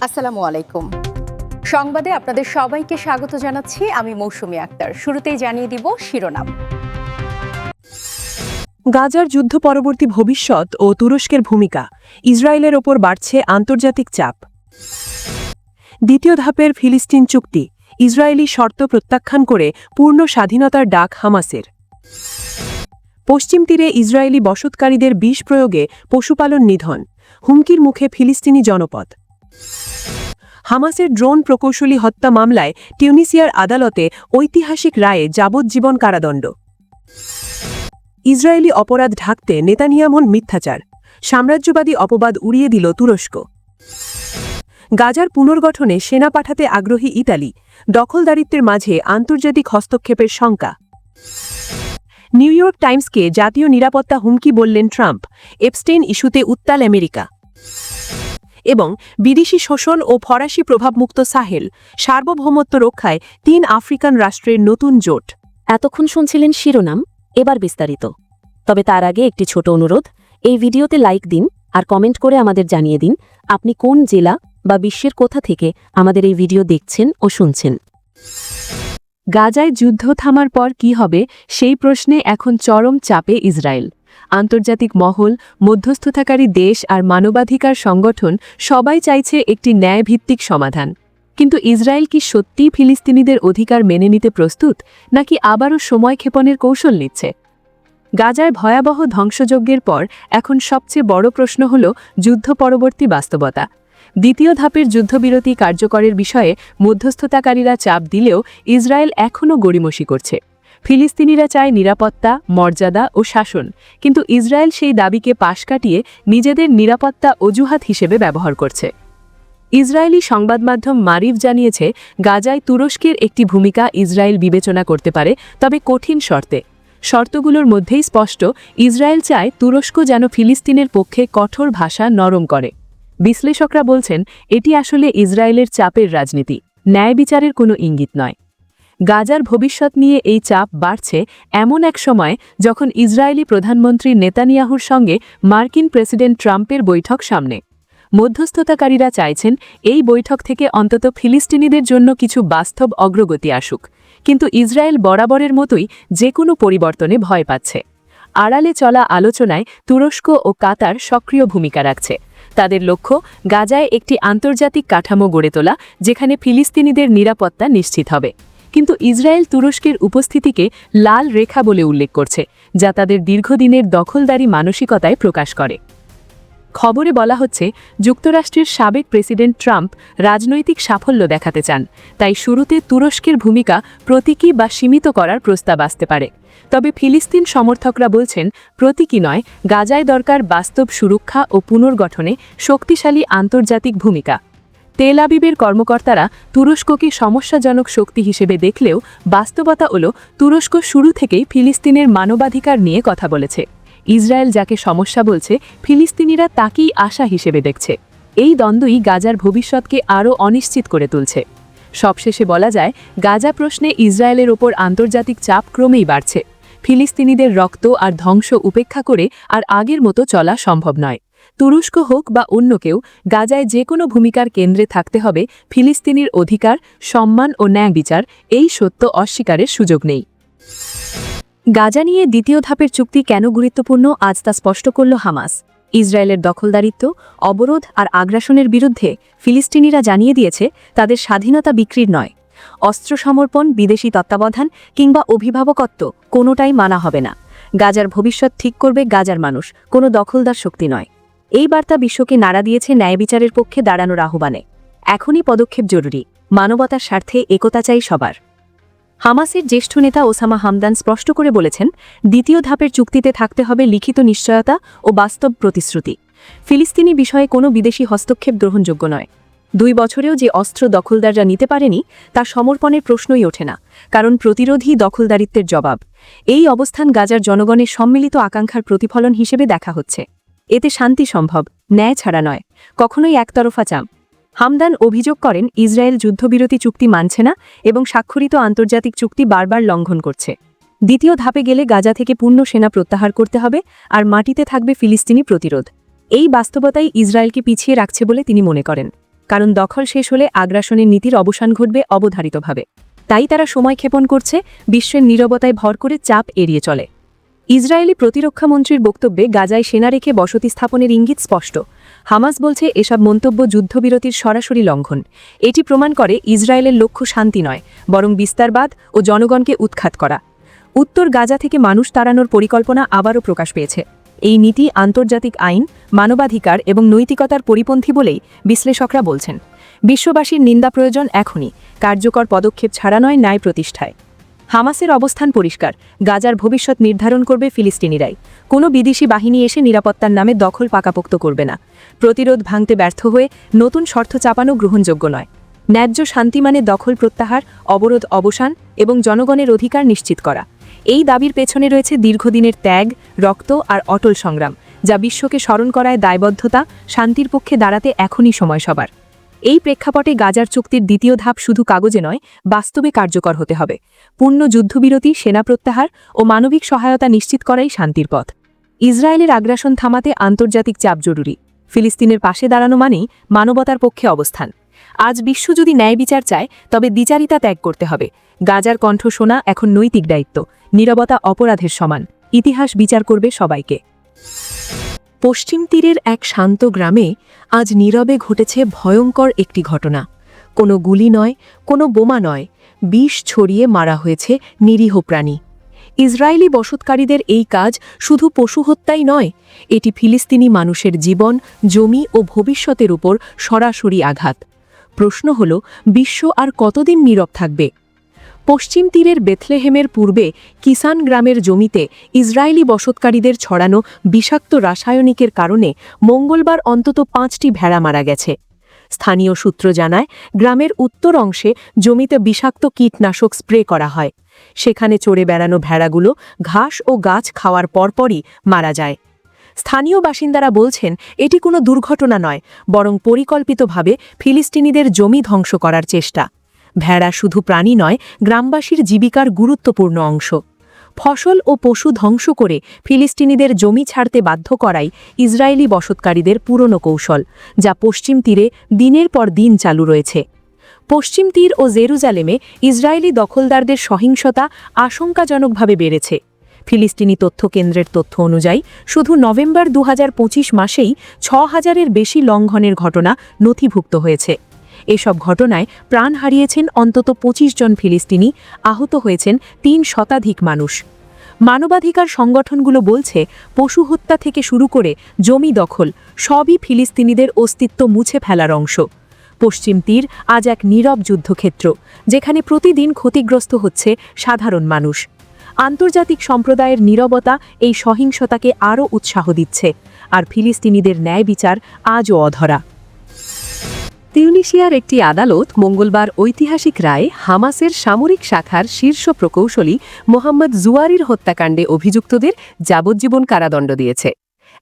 আসসালামু আলাইকুম। সংবাদে আপনাদের সবাইকে স্বাগত জানাচ্ছি আমি মৌসুমী আক্তার। শুরুতেই জানিয়ে দিব শিরোনাম। গাজার যুদ্ধ পরবর্তী ভবিষ্যৎ ও তুরস্কের ভূমিকা। ইসরায়েলের ওপর বাড়ছে আন্তর্জাতিক চাপ। দ্বিতীয় ধাপের ফিলিস্তিন চুক্তি। ইসরায়েলি শর্ত প্রত্যাখ্যান করে পূর্ণ স্বাধীনতার ডাক হামাসের। পশ্চিম তীরে ইসরায়েলি বসতকারীদের বিষ প্রয়োগে পশুপালন নিধন। হুমকির মুখে ফিলিস্তিনি জনপদ। হামাসের ড্রোন প্রকৌশলী হত্যা মামলায় টিউনিসিয়ার আদালতে ঐতিহাসিক রায়ে যাবজ্জীবন কারাদণ্ড। ইসরায়েলি অপরাধ ঢাকতে নেতানিয়ামন মিথ্যাচার। সাম্রাজ্যবাদী অপবাদ উড়িয়ে দিল তুরস্ক। গাজার পুনর্গঠনে সেনা পাঠাতে আগ্রহী ইতালি, দখলদারিত্বের মাঝে আন্তর্জাতিক হস্তক্ষেপের শঙ্কা। নিউ ইয়র্ক টাইমসকে জাতীয় নিরাপত্তা হুমকি বললেন ট্রাম্প, এপস্টেইন ইস্যুতে উত্তাল আমেরিকা। এবং বিদেশি শোষণ ও ফরাসি প্রভাবমুক্ত সাহেল সার্বভৌমত্ব রক্ষায় তিন আফ্রিকান রাষ্ট্রের নতুন জোট। এতক্ষণ শুনছিলেন শিরোনাম, এবার বিস্তারিত। তবে তার আগে একটি ছোট অনুরোধ, এই ভিডিওতে লাইক দিন আর কমেন্ট করে আমাদের জানিয়ে দিন আপনি কোন জেলা বা বিশ্বের কোথা থেকে আমাদের এই ভিডিও দেখছেন ও শুনছেন। গাজায় যুদ্ধ থামার পর কি হবে সেই প্রশ্নে এখন চরম চাপে ইসরায়েল। আন্তর্জাতিক মহল, মধ্যস্থতাকারী দেশ আর মানবাধিকার সংগঠন সবাই চাইছে একটি ন্যায়ভিত্তিক সমাধান। কিন্তু ইসরায়েল কি সত্যিই ফিলিস্তিনিদের অধিকার মেনে নিতে প্রস্তুত, নাকি আবারও সময় ক্ষেপণের কৌশল নিচ্ছে? গাজায় ভয়াবহ ধ্বংসযজ্ঞের পর এখন সবচেয়ে বড় প্রশ্ন হল যুদ্ধ পরবর্তী বাস্তবতা। দ্বিতীয় ধাপের যুদ্ধবিরতি কার্যকরের বিষয়ে মধ্যস্থতাকারীরা চাপ দিলেও ইসরায়েল এখনও গড়িমসি করছে। ফিলিস্তিনিরা চায় নিরাপত্তা, মর্যাদা ও শাসন। কিন্তু ইসরায়েল সেই দাবিকে পাশ কাটিয়ে নিজেদের নিরাপত্তা অজুহাত হিসেবে ব্যবহার করছে। ইসরায়েলি সংবাদ মাধ্যম মারিফ জানিয়েছে, গাজায় তুরস্কের একটি ভূমিকা ইসরায়েল বিবেচনা করতে পারে, তবে কঠিন শর্তে। শর্তগুলোর মধ্যেই স্পষ্ট, ইসরায়েল চায় তুরস্ক যেন ফিলিস্তিনের পক্ষে কঠোর ভাষা নরম করে। বিশ্লেষকরা বলছেন, এটি আসলে ইসরায়েলের চাপের রাজনীতি, ন্যায় বিচারের কোনো ইঙ্গিত নয়। গাজার ভবিষ্যৎ নিয়ে এই চাপ বাড়ছে এমন এক সময় যখন ইসরায়েলি প্রধানমন্ত্রী নেতানিয়াহুর সঙ্গে মার্কিন প্রেসিডেন্ট ট্রাম্পের বৈঠক সামনে। মধ্যস্থতাকারীরা চাইছেন এই বৈঠক থেকে অন্তত ফিলিস্তিনিদের জন্য কিছু বাস্তব অগ্রগতি আসুক। কিন্তু ইসরায়েল বরাবরের মতোই যে কোনো পরিবর্তনে ভয় পাচ্ছে। আড়ালে চলা আলোচনায় তুরস্ক ও কাতার সক্রিয় ভূমিকা রাখছে। তাদের লক্ষ্য, গাজায় একটি আন্তর্জাতিক কাঠামো গড়ে তোলা, যেখানে ফিলিস্তিনিদের নিরাপত্তা নিশ্চিত হবে। কিন্তু ইসরায়েল তুরস্কের উপস্থিতিকে লাল রেখা বলে উল্লেখ করছে, যা তাদের দীর্ঘদিনের দখলদারি মানসিকতায় প্রকাশ করে। খবরে বলা হচ্ছে, যুক্তরাষ্ট্রের সাবেক প্রেসিডেন্ট ট্রাম্প রাজনৈতিক সাফল্য দেখাতে চান, তাই শুরুতে তুরস্কের ভূমিকা প্রতীকী বা সীমিত করার প্রস্তাব আসতে পারে। তবে ফিলিস্তিন সমর্থকরা বলছেন, প্রতীকী নয়, গাজায় দরকার বাস্তব সুরক্ষা ও পুনর্গঠনে শক্তিশালী আন্তর্জাতিক ভূমিকা। তেল আবিবের কর্মকর্তারা তুরস্ককে সমস্যাজনক শক্তি হিসেবে দেখলেও বাস্তবতা হল তুরস্ক শুরু থেকেই ফিলিস্তিনের মানবাধিকার নিয়ে কথা বলেছে। ইসরায়েল যাকে সমস্যা বলছে, ফিলিস্তিনিরা তাকেই আশা হিসেবে দেখছে। এই দ্বন্দ্বই গাজার ভবিষ্যৎকে আরও অনিশ্চিত করে তুলছে। সবশেষে বলা যায়, গাজা প্রশ্নে ইসরায়েলের ওপর আন্তর্জাতিক চাপ ক্রমেই বাড়ছে। ফিলিস্তিনিদের রক্ত আর ধ্বংস উপেক্ষা করে আর আগের মতো চলা সম্ভব নয়। তুরস্ক হোক বা অন্য কেউ, গাজায় যে কোনো ভূমিকার কেন্দ্রে থাকতে হবে ফিলিস্তিনির অধিকার, সম্মান ও ন্যায় বিচার, এই সত্য অস্বীকারের সুযোগ নেই। গাজা নিয়ে দ্বিতীয় ধাপের চুক্তি কেন গুরুত্বপূর্ণ আজ তা স্পষ্ট করল হামাস। ইসরায়েলের দখলদারিত্ব, অবরোধ আর আগ্রাসনের বিরুদ্ধে ফিলিস্তিনিরা জানিয়ে দিয়েছে তাদের স্বাধীনতা বিক্রির নয়। অস্ত্র সমর্পণ বিদেশি তত্ত্বাবধান কিংবা অভিভাবকত্ব কোনোটাই মানা হবে না। গাজার ভবিষ্যৎ ঠিক করবে গাজার মানুষ, কোনো দখলদার শক্তি নয়। এই বার্তা বিশ্বকে নাড়া দিয়েছে ন্যায় বিচারের পক্ষে দাঁড়ানোর আহ্বানে। এখনই পদক্ষেপ জরুরি, মানবতার স্বার্থে একতা চাই সবার। হামাসের জ্যেষ্ঠ নেতা ওসামা হামদান স্পষ্ট করে বলেছেন, দ্বিতীয় ধাপের চুক্তিতে থাকতে হবে লিখিত নিশ্চয়তা ও বাস্তব প্রতিশ্রুতি। ফিলিস্তিনি বিষয়ে কোনো বিদেশি হস্তক্ষেপ গ্রহণযোগ্য নয়। দুই বছরেও যে অস্ত্র দখলদাররা নিতে পারেনি, তা সমর্পণের প্রশ্নই ওঠে না, কারণ প্রতিরোধী দখলদারিত্বের জবাব। এই অবস্থান গাজার জনগণের সম্মিলিত আকাঙ্ক্ষার প্রতিফলন হিসেবে দেখা হচ্ছে। এতে শান্তি সম্ভব, ন্যায় ছাড়া নয়। কখনোই একতরফা চাম হামদান অভিযোগ করেন, ইসরায়েল যুদ্ধবিরতি চুক্তি মানছে না এবং স্বাক্ষরিত আন্তর্জাতিক চুক্তি বারবার লঙ্ঘন করছে। দ্বিতীয় ধাপে গেলে গাজা থেকে পূর্ণ সেনা প্রত্যাহার করতে হবে আর মাটিতে থাকবে ফিলিস্তিনি প্রতিরোধ। এই বাস্তবতাই ইসরায়েলকে পিছিয়ে রাখছে বলে তিনি মনে করেন। কারণ দখল শেষ হলে আগ্রাসনের নীতির অবসান ঘটবে অবধারিতভাবে। তাই তারা সময় ক্ষেপণ করছে, বিশ্বের নীরবতায় ভর করে চাপ এড়িয়ে চলে। ইসরায়েলি প্রতিরক্ষামন্ত্রীর বক্তব্যে গাজায় সেনা রেখে বসতি স্থাপনের ইঙ্গিত স্পষ্ট। হামাস বলছে, এসব মন্তব্য যুদ্ধবিরতির সরাসরি লঙ্ঘন। এটি প্রমাণ করে ইসরায়েলের লক্ষ্য শান্তি নয়, বরং বিস্তারবাদ ও জনগণকে উৎখাত করা। উত্তর গাজা থেকে মানুষ তাড়ানোর পরিকল্পনা আবারও প্রকাশ পেয়েছে। এই নীতি আন্তর্জাতিক আইন, মানবাধিকার এবং নৈতিকতার পরিপন্থী বলেই বিশ্লেষকরা বলছেন। বিশ্ববাসীর নিন্দা প্রয়োজন এখনই। কার্যকর পদক্ষেপ ছাড়া নয় ন্যায় প্রতিষ্ঠায়। হামাসের অবস্থান পরিষ্কার। গাজার ভবিষ্যৎ নির্ধারণ করবে ফিলিস্তিনিরাই। কোনো বিদেশি বাহিনী এসে নিরাপত্তার নামে দখল পাকাপোক্ত করবে না। প্রতিরোধ ভাঙতে ব্যর্থ হয়ে নতুন শর্ত চাপানো গ্রহণযোগ্য নয়। ন্যায্য শান্তি মানে দখল প্রত্যাহার, অবরোধ অবসান এবং জনগণের অধিকার নিশ্চিত করা। এই দাবির পেছনে রয়েছে দীর্ঘদিনের ত্যাগ, রক্ত আর অটল সংগ্রাম, যা বিশ্বকে স্মরণ করায় দায়বদ্ধতা, শান্তির পক্ষে দাঁড়াতে এখনই সময় সবার। এই প্রেক্ষাপটে গাজার চুক্তির দ্বিতীয় ধাপ শুধু কাগজে নয়, বাস্তবে কার্যকর হতে হবে। পূর্ণ যুদ্ধবিরতি, সেনা প্রত্যাহার ও মানবিক সহায়তা নিশ্চিত করাই শান্তির পথ। ইসরায়েলের আগ্রাসন থামাতে আন্তর্জাতিক চাপ জরুরি। ফিলিস্তিনের পাশে দাঁড়ানো মানেই মানবতার পক্ষে অবস্থান। আজ বিশ্ব যদি ন্যায় বিচার চায়, তবে দ্বিচারিতা ত্যাগ করতে হবে। গাজার কণ্ঠ শোনা এখন নৈতিক দায়িত্ব, নীরবতা অপরাধের সমান। ইতিহাস বিচার করবে সবাইকে। পশ্চিম তীরের এক শান্ত গ্রামে আজ নীরবে ঘটেছে ভয়ঙ্কর একটি ঘটনা। কোনো গুলি নয়, কোনো বোমা নয়, বিষ ছড়িয়ে মারা হয়েছে নিরীহ প্রাণী। ইসরায়েলি বসতকারীদের এই কাজ শুধু পশু হত্যাই নয়, এটি ফিলিস্তিনি মানুষের জীবন, জমি ও ভবিষ্যতের উপর সরাসরি আঘাত। প্রশ্ন হল, বিশ্ব আর কতদিন নীরব থাকবে? পশ্চিম তীরের বেথলেহেমের পূর্বে কিসান গ্রামের জমিতে ইসরায়েলি বসতকারীদের ছড়ানো বিষাক্ত রাসায়নিকের কারণে মঙ্গলবার অন্তত পাঁচটি ভেড়া মারা গেছে। স্থানীয় সূত্র জানায়, গ্রামের উত্তর অংশে জমিতে বিষাক্ত কীটনাশক স্প্রে করা হয়। সেখানে চড়ে বেড়ানো ভেড়াগুলো ঘাস ও গাছ খাওয়ার পরপরই মারা যায়। স্থানীয় বাসিন্দারা বলছেন, এটি কোনো দুর্ঘটনা নয়, বরং পরিকল্পিতভাবে ফিলিস্তিনিদের জমি ধ্বংস করার চেষ্টা। ভেড়া শুধু প্রাণী নয়, গ্রামবাসীর জীবিকার গুরুত্বপূর্ণ অংশ। ফসল ও পশু ধ্বংস করে ফিলিস্তিনিদের জমি ছাড়তে বাধ্য করাই ইসরায়েলি বসতকারীদের পুরনো কৌশল, যা পশ্চিম তীরে দিনের পর দিন চালু রয়েছে। পশ্চিম তীর ও জেরুজালেমে ইসরায়েলি দখলদারদের সহিংসতা আশঙ্কাজনকভাবে বেড়েছে। ফিলিস্তিনি তথ্য কেন্দ্রের তথ্য অনুযায়ী, শুধু নভেম্বর দু হাজার পঁচিশ মাসেই ছ হাজারের বেশি লঙ্ঘনের ঘটনা নথিভুক্ত হয়েছে। এসব ঘটনায় প্রাণ হারিয়েছেন অন্তত ২৫ জন ফিলিস্তিনি, আহত হয়েছেন তিন শতাধিক মানুষ। মানবাধিকার সংগঠনগুলো বলছে, পশু হত্যা থেকে শুরু করে জমি দখল, সবই ফিলিস্তিনিদের অস্তিত্ব মুছে ফেলার অংশ। পশ্চিম তীর আজ এক নীরব যুদ্ধক্ষেত্র, যেখানে প্রতিদিন ক্ষতিগ্রস্ত হচ্ছে সাধারণ মানুষ। আন্তর্জাতিক সম্প্রদায়ের নীরবতা এই সহিংসতাকে আরও উৎসাহ দিচ্ছে, আর ফিলিস্তিনিদের ন্যায় বিচার আজও অধরা। তিউনিশিয়ার একটি আদালত মঙ্গলবার ঐতিহাসিক রায়ে হামাসের সামরিক শাখার শীর্ষ প্রকৌশলী মোহাম্মদ জুয়ারির হত্যাকাণ্ডে অভিযুক্তদের যাবজ্জীবন কারাদণ্ড দিয়েছে।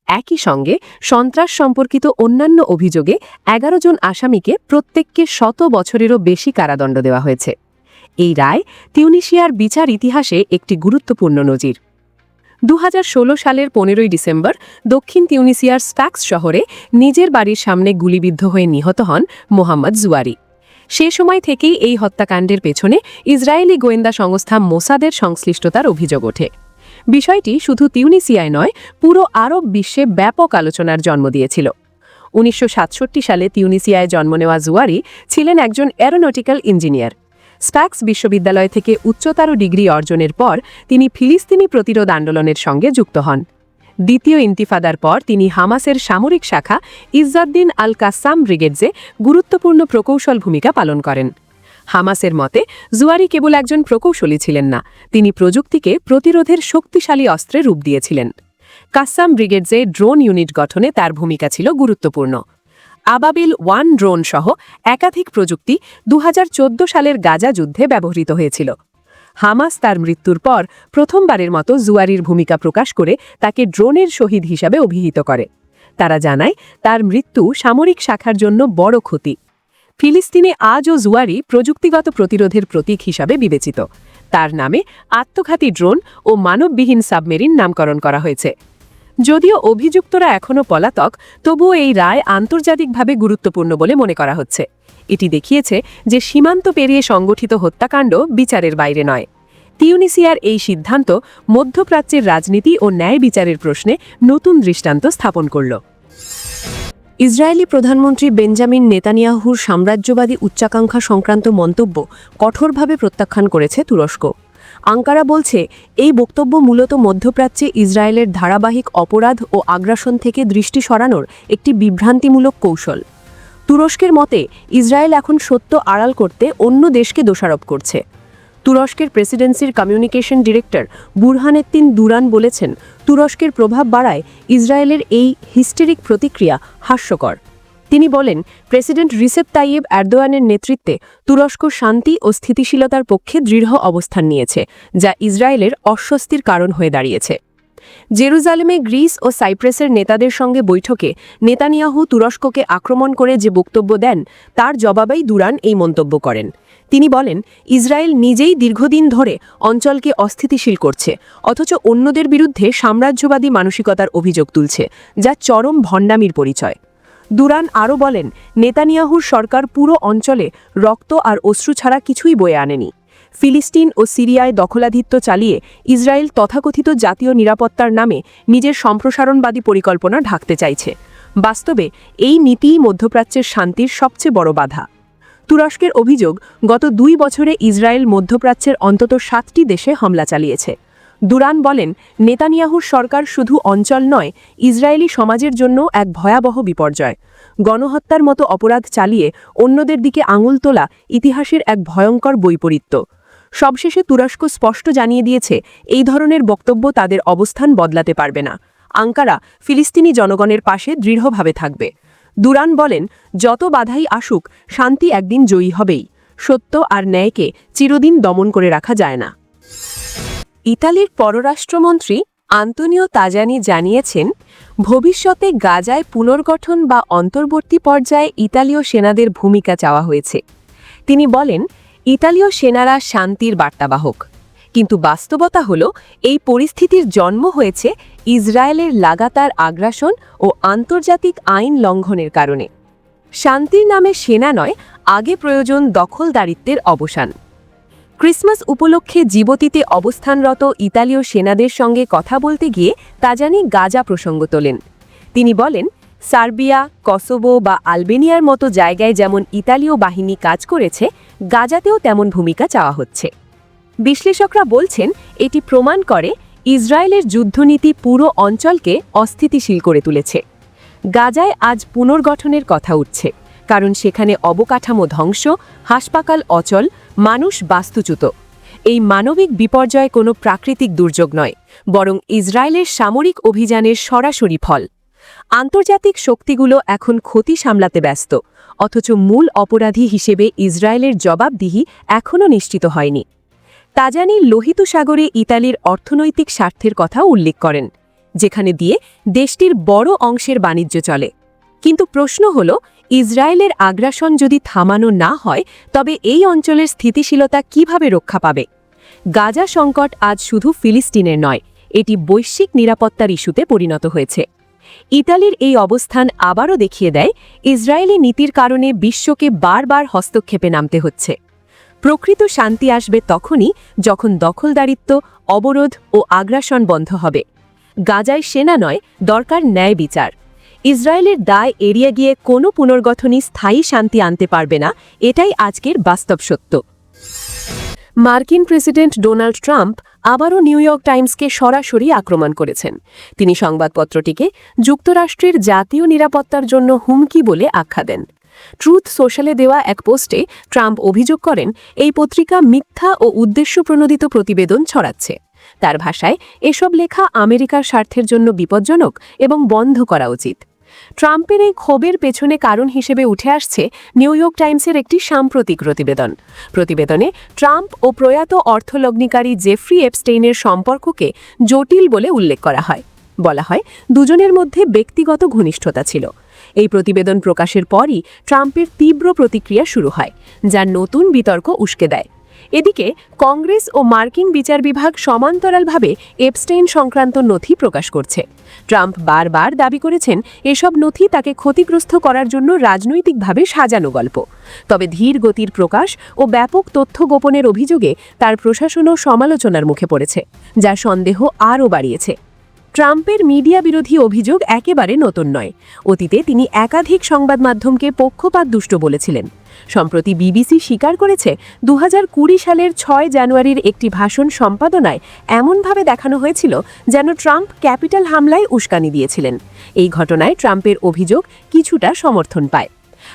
একই সঙ্গে সন্ত্রাস সম্পর্কিত অন্যান্য অভিযোগে এগারো জন আসামিকে প্রত্যেককে শত বছরেরও বেশি কারাদণ্ড দেওয়া হয়েছে। এই রায় তিউনিশিয়ার বিচার ইতিহাসে একটি গুরুত্বপূর্ণ নজির। দু হাজার ষোলো সালের পনেরোই ডিসেম্বর দক্ষিণ তিউনিসিয়ার স্ট্যাক্স শহরে নিজের বাড়ির সামনে গুলিবিদ্ধ হয়ে নিহত হন মোহাম্মদ জুয়ারি। সে সময় থেকেই এই হত্যাকাণ্ডের পেছনে ইসরায়েলি গোয়েন্দা সংস্থা মোসাদের সংশ্লিষ্টতার অভিযোগ ওঠে। বিষয়টি শুধু তিউনিসিয়ায় নয়, পুরো আরব বিশ্বে ব্যাপক আলোচনার জন্ম দিয়েছিল। উনিশশো সাতষট্টি সালে তিউনিসিয়ায় জন্ম নেওয়া জুয়ারি ছিলেন একজন অ্যারোনটিক্যাল ইঞ্জিনিয়ার। স্প্যাক্স বিশ্ববিদ্যালয় থেকে উচ্চতর ডিগ্রি অর্জনের পর তিনি ফিলিস্তিনি প্রতিরোধ আন্দোলনের সঙ্গে যুক্ত হন। দ্বিতীয় ইন্তিফাদার পর তিনি হামাসের সামরিক শাখা ইজ্জাদ্দিন আল কাসাম ব্রিগেডসে গুরুত্বপূর্ণ প্রকৌশল ভূমিকা পালন করেন। হামাসের মতে, জুয়ারি কেবল একজন প্রকৌশলী ছিলেন না, তিনি প্রযুক্তিকে প্রতিরোধের শক্তিশালী অস্ত্রে রূপ দিয়েছিলেন। কাসাম ব্রিগেডসে ড্রোন ইউনিট গঠনে তার ভূমিকা ছিল গুরুত্বপূর্ণ। আবাবিল ওয়ান ড্রোন সহ একাধিক প্রযুক্তি দু হাজার চোদ্দ সালের গাজা যুদ্ধে ব্যবহৃত হয়েছিল। হামাস তার মৃত্যুর পর প্রথমবারের মতো জুয়ারির ভূমিকা প্রকাশ করে তাকে ড্রোনের শহীদ হিসাবে অভিহিত করে। তারা জানায়, তার মৃত্যু সামরিক শাখার জন্য বড় ক্ষতি। ফিলিস্তিনে আজও জুয়ারি প্রযুক্তিগত প্রতিরোধের প্রতীক হিসাবে বিবেচিত। তার নামে আত্মঘাতী ড্রোন ও মানববিহীন সাবমেরিন নামকরণ করা হয়েছে। যদিও অভিযুক্তরা এখনও পলাতক, তবুও এই রায় আন্তর্জাতিকভাবে গুরুত্বপূর্ণ বলে মনে করা হচ্ছে। এটি দেখিয়েছে যে সীমান্ত পেরিয়ে সংগঠিত হত্যাকাণ্ড বিচারের বাইরে নয়। তিউনিসিয়ার এই সিদ্ধান্ত মধ্যপ্রাচ্যের রাজনীতি ও ন্যায় বিচারের প্রশ্নে নতুন দৃষ্টান্ত স্থাপন করল। ইসরায়েলি প্রধানমন্ত্রী বেঞ্জামিন নেতানিয়াহুর সাম্রাজ্যবাদী উচ্চাকাঙ্ক্ষা সংক্রান্ত মন্তব্য কঠোরভাবে প্রত্যাখ্যান করেছে তুরস্ক। আঙ্কারা বলছে, এই বক্তব্য মূলত মধ্যপ্রাচ্যে ইসরায়েলের ধারাবাহিক অপরাধ ও আগ্রাসন থেকে দৃষ্টি সরানোর একটি বিভ্রান্তিমূলক কৌশল। তুরস্কের মতে, ইসরায়েল এখন সত্য আড়াল করতে অন্য দেশকে দোষারোপ করছে। তুরস্কের প্রেসিডেন্সির কমিউনিকেশন ডিরেক্টর বুরহানেত্তিন দুরান বলেছেন, তুরস্কের প্রভাব বাড়ায় ইসরায়েলের এই হিস্টেরিক প্রতিক্রিয়া হাস্যকর। তিনি বলেন, প্রেসিডেন্ট রিসেপ তাইয়েব এরদোয়ানের নেতৃত্বে তুরস্ক শান্তি ও স্থিতিশীলতার পক্ষে দৃঢ় অবস্থান নিয়েছে, যা ইসরায়েলের অস্বস্তির কারণ হয়ে দাঁড়িয়েছে। জেরুজালেমে গ্রিস ও সাইপ্রাসের নেতাদের সঙ্গে বৈঠকে নেতানিয়াহু তুরস্ককে আক্রমণ করে যে বক্তব্য দেন, তার জবাবেই দুরান এই মন্তব্য করেন। তিনি বলেন, ইসরায়েল নিজেই দীর্ঘদিন ধরে অঞ্চলকে অস্থিতিশীল করছে, অথচ অন্যদের বিরুদ্ধে সাম্রাজ্যবাদী মানসিকতার অভিযোগ তুলছে, যা চরম ভণ্ডামির পরিচয়। দুরান আরও বলেন, নেতানিয়াহুর সরকার পুরো অঞ্চলে রক্ত আর অশ্রু ছাড়া কিছুই বয়ে আনেনি। ফিলিস্তিন ও সিরিয়ায় দখলাধিত্য চালিয়ে ইসরায়েল তথাকথিত জাতীয় নিরাপত্তার নামে নিজের সম্প্রসারণবাদী পরিকল্পনা ঢাকতে চাইছে। বাস্তবে এই নীতিই মধ্যপ্রাচ্যের শান্তির সবচেয়ে বড় বাধা। তুরস্কের অভিযোগ, গত দুই বছরে ইসরায়েল মধ্যপ্রাচ্যের অন্তত সাতটি দেশে হামলা চালিয়েছে। দুরান বলেন, নেতানিয়াহুর সরকার শুধু অঞ্চল নয়, ইসরায়েলি সমাজের জন্য এক ভয়াবহ বিপর্যয়। গণহত্যার মতো অপরাধ চালিয়ে অন্যদের দিকে আঙুল তোলা ইতিহাসের এক ভয়ঙ্কর বৈপরীত্য। সবশেষে তুরস্ক স্পষ্ট জানিয়ে দিয়েছে, এই ধরনের বক্তব্য তাদের অবস্থান বদলাতে পারবে না। আঙ্কারা, ফিলিস্তিনি জনগণের পাশে দৃঢ়ভাবে থাকবে। দুরান বলেন, যত বাধাই আসুক, শান্তি একদিন জয়ী হবেই। সত্য আর ন্যায়কে চিরদিন দমন করে রাখা যায় না। ইতালির পররাষ্ট্রমন্ত্রী আন্তনিও তাজানি জানিয়েছেন, ভবিষ্যতে গাজায় পুনর্গঠন বা অন্তর্বর্তী পর্যায়ে ইতালীয় সেনাদের ভূমিকা চাওয়া হয়েছে। তিনি বলেন, ইতালীয় সেনারা শান্তির বার্তাবাহক। কিন্তু বাস্তবতা হল, এই পরিস্থিতির জন্ম হয়েছে ইসরায়েলের লাগাতার আগ্রাসন ও আন্তর্জাতিক আইন লঙ্ঘনের কারণে। শান্তির নামে সেনা নয়, আগে প্রয়োজন দখলদারিত্বের অবসান। ক্রিসমাস উপলক্ষে জিবতিতে অবস্থানরত ইতালীয় সেনাদের সঙ্গে কথা বলতে গিয়ে তাজানি গাজা প্রসঙ্গ তোলেন। তিনি বলেন, সার্বিয়া, কসোভো বা আলবেনিয়ার মতো জায়গায় যেমন ইতালীয় বাহিনী কাজ করেছে, গাজাতেও তেমন ভূমিকা চাওয়া হচ্ছে। বিশ্লেষকরা বলছেন, এটি প্রমাণ করে ইসরায়েলের যুদ্ধনীতি পুরো অঞ্চলকে অস্থিতিশীল করে তুলেছে। গাজায় আজ পুনর্গঠনের কথা উঠছে, কারণ সেখানে অবকাঠামো ধ্বংস, হাসপাতাল অচল মানুষ বাস্তুচ্যুত। এই মানবিক বিপর্যয় কোনো প্রাকৃতিক দুর্যোগ নয়, বরং ইসরায়েলের সামরিক অভিযানের সরাসরি ফল। আন্তর্জাতিক শক্তিগুলো এখন ক্ষতি সামলাতে ব্যস্ত, অথচ মূল অপরাধী হিসেবে ইসরায়েলের জবাবদিহি এখনও নিশ্চিত হয়নি। তাজানি লোহিত সাগরে ইতালির অর্থনৈতিক স্বার্থের কথা উল্লেখ করেন, যেখানে দিয়ে দেশটির বড় অংশের বাণিজ্য চলে। কিন্তু প্রশ্ন হল ইসরায়েলের আগ্রাসন যদি থামানো না হয়, তবে এই অঞ্চলের স্থিতিশীলতা কীভাবে রক্ষা পাবে? গাজা সংকট আজ শুধু ফিলিস্তিনের নয়, এটি বৈশ্বিক নিরাপত্তার ইস্যুতে পরিণত হয়েছে। ইতালির এই অবস্থান আবারও দেখিয়ে দেয়, ইসরায়েলি নীতির কারণে বিশ্বকে বারবার হস্তক্ষেপে নামতে হচ্ছে। প্রকৃত শান্তি আসবে তখনই যখন দখলদারিত্ব, অবরোধ ও আগ্রাসন বন্ধ হবে। গাজায় সেনা নয়, দরকার ন্যায় বিচার। ইসরায়েলের দায় এড়িয়ে গিয়ে কোনো পুনর্গঠনই স্থায়ী শান্তি আনতে পারবে না, এটাই আজকের বাস্তব সত্য। মার্কিন প্রেসিডেন্ট ডোনাল্ড ট্রাম্প আবারও নিউ ইয়র্ক টাইমসকে সরাসরি আক্রমণ করেছেন। তিনি সংবাদপত্রটিকে যুক্তরাষ্ট্রের জাতীয় নিরাপত্তার জন্য হুমকি বলে আখ্যা দেন। ট্রুথ সোশ্যালে দেওয়া এক পোস্টে ট্রাম্প অভিযোগ করেন, এই পত্রিকা মিথ্যা ও উদ্দেশ্যপ্রণোদিত প্রতিবেদন ছড়াচ্ছে। তার ভাষায়, এসব লেখা আমেরিকার স্বার্থের জন্য বিপজ্জনক এবং বন্ধ করা উচিত। ট্রাম্পের এই ক্ষোভের পেছনে কারণ হিসেবে উঠে আসছে নিউ ইয়র্ক টাইমসের একটি সাম্প্রতিক প্রতিবেদন। প্রতিবেদনে ট্রাম্প ও প্রয়াত অর্থলগ্নিকারী জেফ্রি এপস্টেইনের সম্পর্ককে জটিল বলে উল্লেখ করা হয়। বলা হয়, দুজনের মধ্যে ব্যক্তিগত ঘনিষ্ঠতা ছিল। এই প্রতিবেদন প্রকাশের পরই ট্রাম্পের তীব্র প্রতিক্রিয়া শুরু হয়, যা নতুন বিতর্ক উস্কে দেয়। এদিকে কংগ্রেস ও মার্কিন বিচার বিভাগ সমান্তরালভাবে এপস্টেইন সংক্রান্ত নথি প্রকাশ করছে। ট্রাম্প বারবার দাবি করেছেন এসব নথি তাকে ক্ষতিগ্রস্ত করার জন্য রাজনৈতিকভাবে সাজানো গল্প। তবে ধীর গতির প্রকাশ ও ব্যাপক তথ্য গোপনের অভিযোগে তার প্রশাসনও সমালোচনার মুখে পড়েছে, যা সন্দেহ আরও বাড়িয়েছে। ট্রাম্পের মিডিয়া বিরোধী অভিযোগ একেবারে নতুন নয়। অতীতে তিনি একাধিক সংবাদ মাধ্যমকে পক্ষপাত দুষ্ট বলেছিলেন। সম্প্রতি বিবিসি স্বীকার করেছে দু হাজার কুড়ি সালের ছয় জানুয়ারির একটি ভাষণ সম্পাদনায় এমনভাবে দেখানো হয়েছিল যেন ট্রাম্প ক্যাপিটাল হামলায় উস্কানি দিয়েছিলেন। এই ঘটনায় ট্রাম্পের অভিযোগ কিছুটা সমর্থন পায়।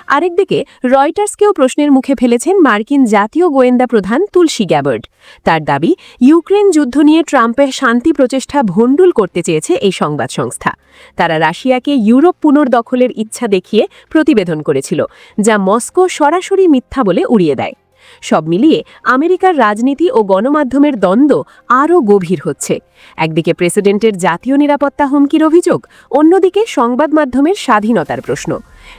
আরেকদিকে রয়টার্সকেও প্রশ্নের মুখে ফেলেছেন মার্কিন জাতীয় গোয়েন্দা প্রধান তুলসী গ্যাবার্ড। তার দাবি, ইউক্রেন যুদ্ধ নিয়ে ট্রাম্পের শান্তি প্রচেষ্টা ভণ্ডুল করতে চেয়েছে এই সংবাদ সংস্থা। তারা রাশিয়াকে ইউরোপ পুনর্দখলের ইচ্ছা দেখিয়ে প্রতিবেদন করেছিল, যা মস্কো সরাসরি মিথ্যা বলে উড়িয়ে দেয়। সব মিলিয়ে আমেরিকার রাজনীতি ও গণমাধ্যমের দ্বন্দ্ব আরও গভীর হচ্ছে। একদিকে প্রেসিডেন্টের জাতীয় নিরাপত্তা হুমকির অভিযোগ, অন্যদিকে সংবাদ মাধ্যমের স্বাধীনতার প্রশ্ন।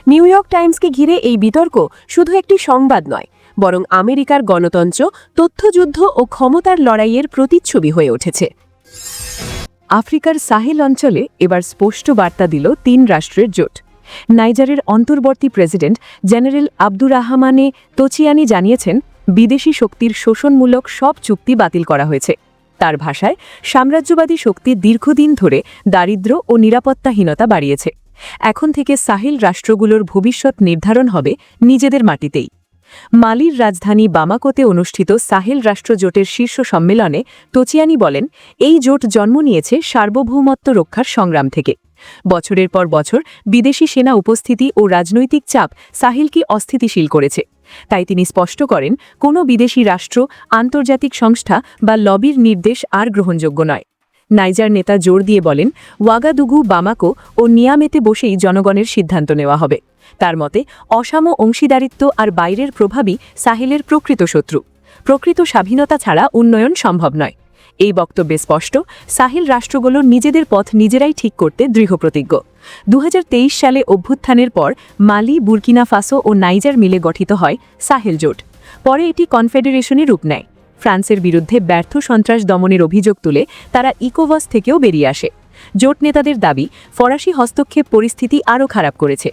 নিউ ইয়র্ক টাইমসকে ঘিরে এই বিতর্ক শুধু একটি সংবাদ নয়, বরং আমেরিকার গণতন্ত্র, তথ্যযুদ্ধ ও ক্ষমতার লড়াইয়ের প্রতিচ্ছবি হয়ে উঠেছে। আফ্রিকার সাহেল অঞ্চলে এবার স্পষ্ট বার্তা দিল তিন রাষ্ট্রের জোট। নাইজারের অন্তর্বর্তী president general Abdourahamane Tchiani জানিয়েছেন, বিদেশি শক্তির শোষণমূলক সব চুক্তি বাতিল করা হয়েছে। তার ভাষায়, সাম্রাজ্যবাদী শক্তি দীর্ঘদিন ধরে দারিদ্র্য ও নিরাপত্তাহীনতা বাড়িয়েছে। এখন থেকে সাহিল রাষ্ট্রগুলোর ভবিষ্যৎ নির্ধারণ হবে নিজেদের মাটিতেই। মালির রাজধানী বামাকোতে অনুষ্ঠিত সাহেল রাষ্ট্র জোটের শীর্ষ সম্মেলনে তোচিয়ানি বলেন, এই জোট জন্ম নিয়েছে সার্বভৌমত্ব রক্ষার সংগ্রাম থেকে। বছরের পর বছর বিদেশি সেনা উপস্থিতি ও রাজনৈতিক চাপ সাহিলকে অস্থিতিশীল করেছে। তাই তিনি স্পষ্ট করেন, কোনো বিদেশি রাষ্ট্র, আন্তর্জাতিক সংস্থা বা লবির নির্দেশ আর গ্রহণযোগ্য নয়। নাইজার নেতা জোর দিয়ে বলেন, ওয়াগাদুগু, বামাকো ও নিয়ামেতে বসেই জনগণের সিদ্ধান্ত নেওয়া হবে। তার মতে, অসাম অংশীদারিত্ব আর বাইরের প্রভাবই সাহেলের প্রকৃত শত্রু। প্রকৃত স্বাধীনতা ছাড়া উন্নয়ন সম্ভব নয়। এই বক্তব্যে স্পষ্ট, সাহিল রাষ্ট্রগুলো নিজেদের পথ নিজেরাই ঠিক করতে দৃঢ়প্রতিজ্ঞ। দুহাজার তেইশ সালে অভ্যুত্থানের পর মালি, বুরকিনা ফাসো ও নাইজার মিলে গঠিত হয় সাহেল জোট। পরে এটি কনফেডারেশনে রূপ নেয়। ফ্রান্সের বিরুদ্ধে ব্যর্থ সন্ত্রাস দমনের অভিযোগ তুলে তারা ইকোভাস থেকেও বেরিয়ে আসে। জোট নেতাদের দাবি, ফরাসি হস্তক্ষেপ পরিস্থিতি আরও খারাপ করেছে।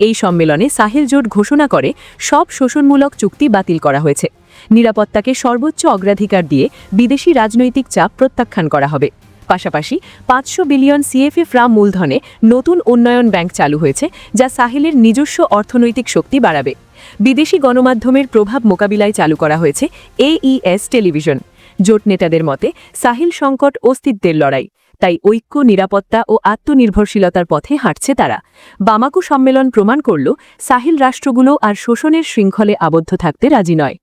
এই সম্মেলনে সাহেল জোট ঘোষণা করে, সব শোষণমূলক চুক্তি বাতিল করা হয়েছে। নিরাপত্তাকে সর্বোচ্চ অগ্রাধিকার দিয়ে বিদেশি রাজনৈতিক চাপ প্রত্যাখ্যান করা হবে। পাশাপাশি পাঁচশো বিলিয়ন সিএফএ ফ্রা মূলধনে নতুন উন্নয়ন ব্যাংক চালু হয়েছে, যা সাহেলের নিজস্ব অর্থনৈতিক শক্তি বাড়াবে। বিদেশি গণমাধ্যমের প্রভাব মোকাবিলায় চালু করা হয়েছে এইএস টেলিভিশন। জোট নেতাদের মতে, সাহিল সংকট অস্তিত্বের লড়াই, তাই ঐক্য, নিরাপত্তা ও আত্মনির্ভরশীলতার পথে হাঁটছে তারা। বামাকু সম্মেলন প্রমাণ করল, সাহিল রাষ্ট্রগুলো আর শোষণের শৃঙ্খলে আবদ্ধ থাকতে রাজি নয়।